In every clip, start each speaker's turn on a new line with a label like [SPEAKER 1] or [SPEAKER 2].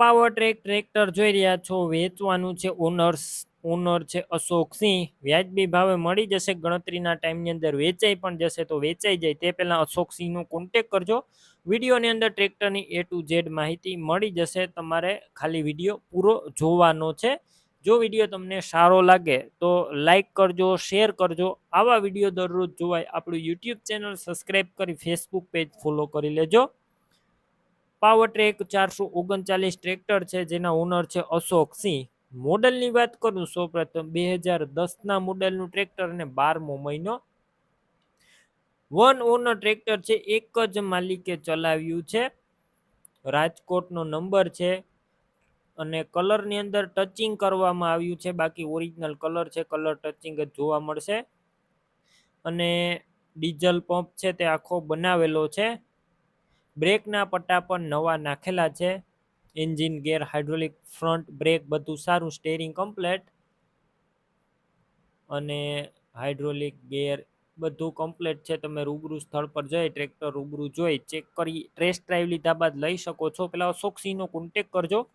[SPEAKER 1] Power track tractor જોઈ રહ્યા છો. વેચવાનું છે ઓનર્સ ઓનર છે અશોક સિંહ. વ્યાજબી ભાવે મળી જશે ગણતરીના ટાઈમની અંદર. વેચાઈ પણ જશે તો વેચાઈ જાય. તે પહેલાં અશોક સિંહનો કોન્ટેક કરજો. વિડીયોની અંદર ટ્રેક્ટરની એ ટુ ઝેડ માહિતી મળી જશે. તમારે ખાલી વીડિયો પૂરો જોવાનો છે. જો વીડિયો તમને સારો લાગે તો લાઇક કરજો, શેર કરજો. આવા વીડિયો દરરોજ જોવાય. આપણું યુટ્યુબ ચેનલ સબસ્ક્રાઈબ કરી ફેસબુક પેજ ફોલો કરી લેજો. પાવર ટ્રેક ચારસો ઓગણચાલીસ ટ્રેક્ટર છે, જેના ઓનર છે અશોક સિંહ. મોડલની વાત કરું સૌપ્રથમ બે હજાર દસના મોડલનું ટ્રેક્ટર અને બારમો મહિનો. વન ઓનર ટ્રેક્ટર છે, એક જ માલિકે ચલાવ્યું છે. રાજકોટનો નંબર છે અને કલરની અંદર ટચિંગ કરવામાં આવ્યું છે, બાકી ઓરિજિનલ કલર છે, કલર ટચિંગ જ જોવા મળશે. અને ડીઝલ પંપ છે, તે આખો બનાવેલો છે. બ્રેકના પટ્ટા પણ નવા નાખેલા છે. Engine, gear hydraulic front brake બધું સારું, સ્ટેરિંગ કમ્પ્લેટ. અને હાઇડ્રોલિક ગેર બધું કમ્પ્લેટ છે. તમે રૂબરૂ સ્થળ પર જઈ, ટ્રેક્ટર રૂબરૂ જોઈ, ચેક કરી ટ્રેસ ડ્રાઈવ લીધા બાદ લઈ શકો છો. પેલા અશોકસિંહનો કોન્ટેક કરજો.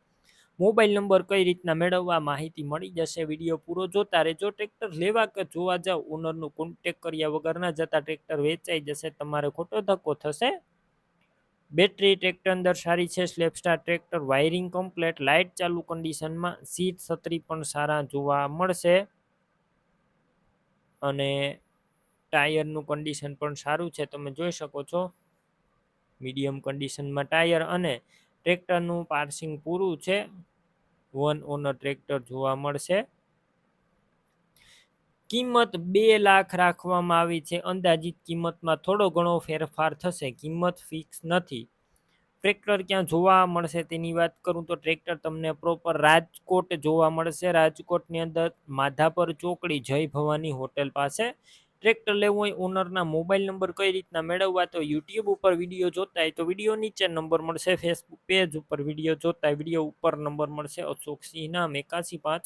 [SPEAKER 1] મોબાઈલ નંબર કઈ રીતના મેળવવા માહિતી મળી જશે. વીડિયો પૂરો જોતા રહેજો. ટ્રેક્ટર લેવા કે જોવા જાવ ઓનરનું કોન્ટેક કર્યા વગર ના જતા ટ્રેક્ટર વેચાઈ જશે. તમારે ખોટો ધક્કો થશે. બેટરી ટ્રેક્ટર અંદર સારી છે સ્લેપસ્ટાર ટ્રેક્ટર, વાયરિંગ કમ્પ્લેટ, લાઇટ ચાલુ કન્ડિશનમાં, સીટ છત્રી પણ સારા જોવા મળશે. અને ટાયરનું કન્ડિશન પણ સારું છે, તમે જોઈ શકો છો. મીડિયમ કન્ડિશનમાં ટાયર અને ટ્રેક્ટરનું પાર્સિંગ પૂરું છે. વન ઓનર ટ્રેક્ટર જોવા મળશે. કિંમત બે લાખ રાખવામાં આવી છે. અંદાજિત કિંમતમાં થોડો ઘણો ફેરફાર થશે. કિંમત ફિક્સ નથી. ટ્રેક્ટર ક્યાં જોવા મળશે તેની વાત કરું તો ટ્રેક્ટર તમને પ્રોપર રાજકોટ જોવા મળશે. રાજકોટની અંદર માધાપર ચોકડી જય ભવાની હોટેલ પાસે. ટ્રેક્ટર લેવું હોય ઓનરના મોબાઈલ નંબર કઈ રીતના મેળવવા તો યુટ્યુબ ઉપર વીડિયો જોતા હોય તો વીડિયો નીચે નંબર મળશે. ફેસબુક પેજ ઉપર વીડિયો જોતા વીડિયો ઉપર નંબર મળશે. અશોક સિંહ નામ પાંચ